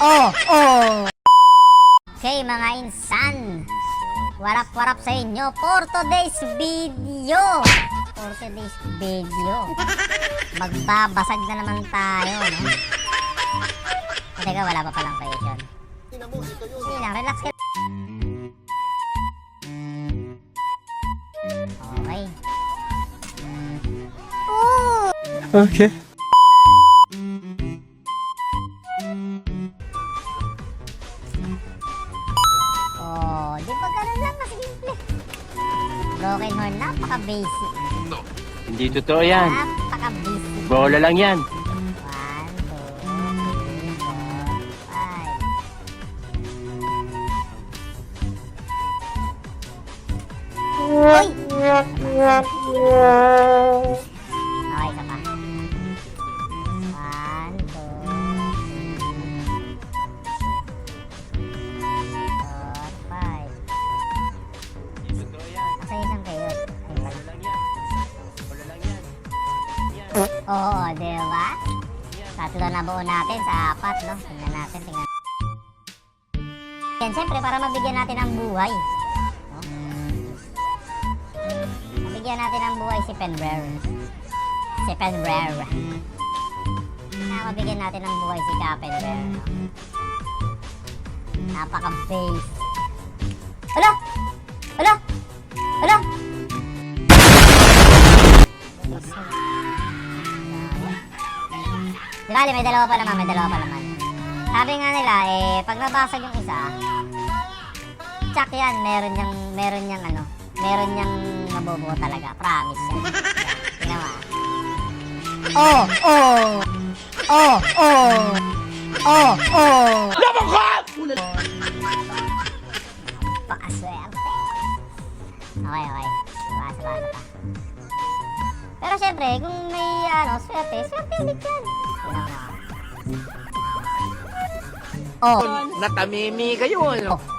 oh, oh. Okay, mga insan. Warap warap sa inyo for today's video. For today's video. Magbabasag na naman tayo, no? O, teka, wala pa palang question. Hindi lang, relax ka. Okay. Okay. Oh, di ba ganun lang kasimple? Broken horn, napaka-basic. Hindi totoo yan. Napaka-basic. Bola lang yan. One, two, three, four, five. Uy! Okay, isa pa. Oo, di ba? Tatlo na buo natin sa apat, no? Tingnan natin, tingnan. Yan, syempre, para mabigyan natin ng buhay. No? Mabigyan natin ng buhay si Penrare. Si Penrare. Na mabigyan natin ng buhay si Capenrare. No? Napaka-base. Ala! Ala! Ala! Di bali, may dalawa pa naman, may dalawa pa naman. Sabi nga nila, eh, pag nabasag yung isa, tsak yan, meron niyang, meron niyang ano, meron niyang mabubuo talaga. Promise yan. Ah. Oh, oh, oh, oh, oh, oh. Pakaswerte. Okay, okay. Basa, basa pa. Pero syempre, kung may ano, swerte, swerte ulit yan. Oh, Natamimi kayo, ano? oh,